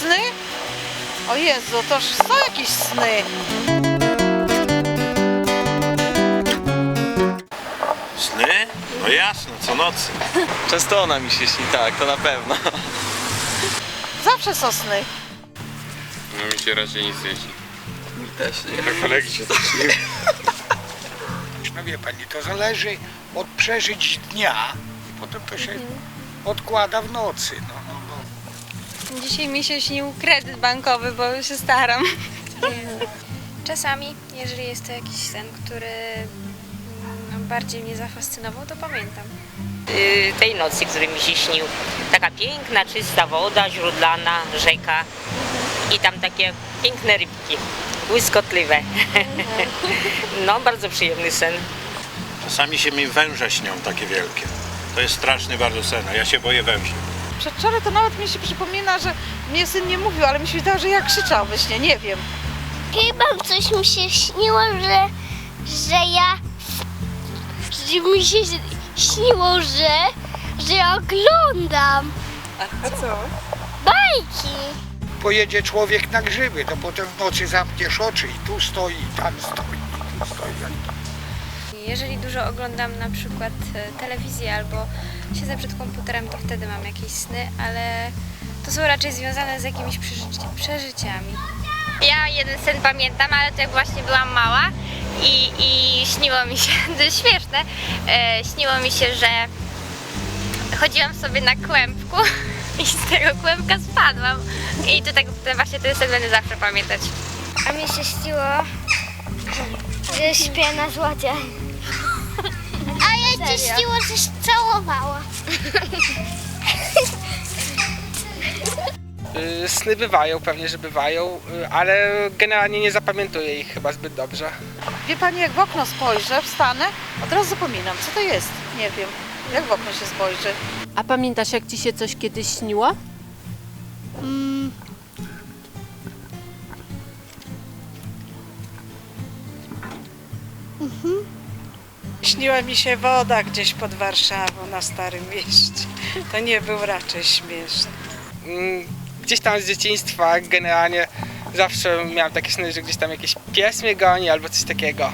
Sny? O Jezu, toż są jakieś sny. Sny? No jasno, co nocy. Często ona mi się śni, tak, to na pewno. Zawsze są sny. No mi się raczej nic nie śni. Mi też nie. A kolegi się coś śni. No wie pani, to zależy od przeżyć dnia i potem to się odkłada w nocy. No, no, no. Dzisiaj mi się śnił kredyt bankowy, bo się staram. Czasami, jeżeli jest to jakiś sen, który mm, bardziej mnie zafascynował, to pamiętam. y, tej nocy, który mi się śnił. Taka piękna, czysta woda, źródlana, rzeka i tam takie piękne rybki, błyskotliwe. No, bardzo przyjemny sen. Czasami się mi węże śnią takie wielkie. To jest straszny bardzo sen, a ja się boję węży. Przedwczoraj to nawet mi się przypomina, że mnie syn nie mówił, ale mi się wydało, że ja krzyczał we śnie, nie wiem. Chyba coś mi się śniło, że, że ja. Że mi się śniło, że. że ja oglądam. A co? Bajki. Pojedzie człowiek na grzyby, to potem w nocy zamkniesz oczy i tu stoi, i tam stoi, i tu stoi. Jeżeli dużo oglądam na przykład e, telewizję albo siedzę przed komputerem, to wtedy mam jakieś sny, ale to są raczej związane z jakimiś przeżyci przeżyciami. Ja jeden sen pamiętam, ale to jak właśnie byłam mała i, i śniło mi się, to jest śmieszne, e, śniło mi się, że chodziłam sobie na kłębku i z tego kłębka spadłam. I to tak to właśnie ten sen będę zawsze pamiętać. A mi się śniło, że śpię na złocie. Że się całowała. Y, Sny bywają, pewnie, że bywają, y, ale generalnie nie zapamiętuję ich chyba zbyt dobrze. Wie pani, jak w okno spojrzę, wstanę, od razu zapominam, co to jest, nie wiem. Jak w okno się spojrzy. A pamiętasz, jak ci się coś kiedyś śniło? Śniła mi się woda gdzieś pod Warszawą na Starym Mieście. To nie był raczej śmieszny. Mm, Gdzieś tam z dzieciństwa generalnie zawsze miałem takie sny, że gdzieś tam jakiś pies mnie goni albo coś takiego.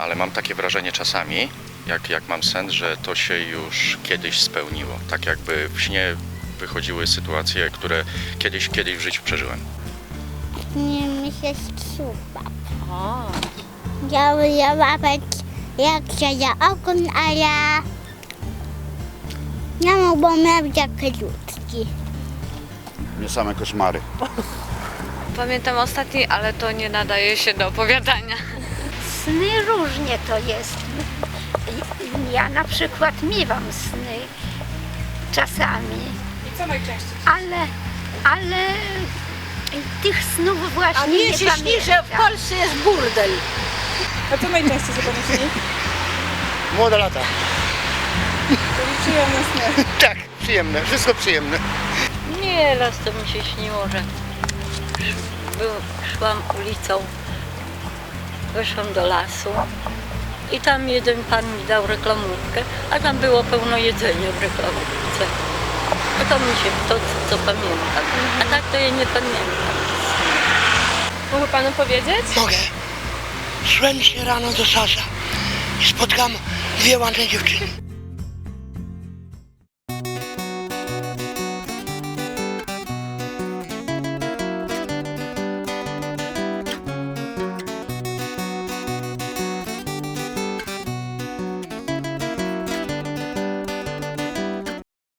ale mam takie wrażenie czasami, jak, jak mam sen, że to się już kiedyś spełniło. Tak jakby w śnie wychodziły sytuacje, które kiedyś, kiedyś w życiu przeżyłem. Nie mi się szczupa. Ja wyjęłam jak się ja ogon, a ja nie mogłam mieć jak krótki. Nie same koszmary. Pamiętam ostatni, ale to nie nadaje się do opowiadania. Sny różnie to jest. Ja na przykład miewam sny czasami. I co najczęściej? Ale, ale tych snów właśnie A mnie nie się śni, że w. Polsce jest burdel. A co najczęściej sobie pani śni? Młode lata. Przyjemne sny. Tak, przyjemne, wszystko przyjemne. Nie, raz to mi się śniło, że był, szłam ulicą, weszłam do lasu i tam jeden pan mi dał reklamówkę, a tam było pełno jedzenia w reklamówce. No to mi się to, co pamiętam. A tak to ja nie pamiętam. Mogę panu powiedzieć? Mogę. Szłem się rano do Sasa i spotkam dwie ładne dziewczyny.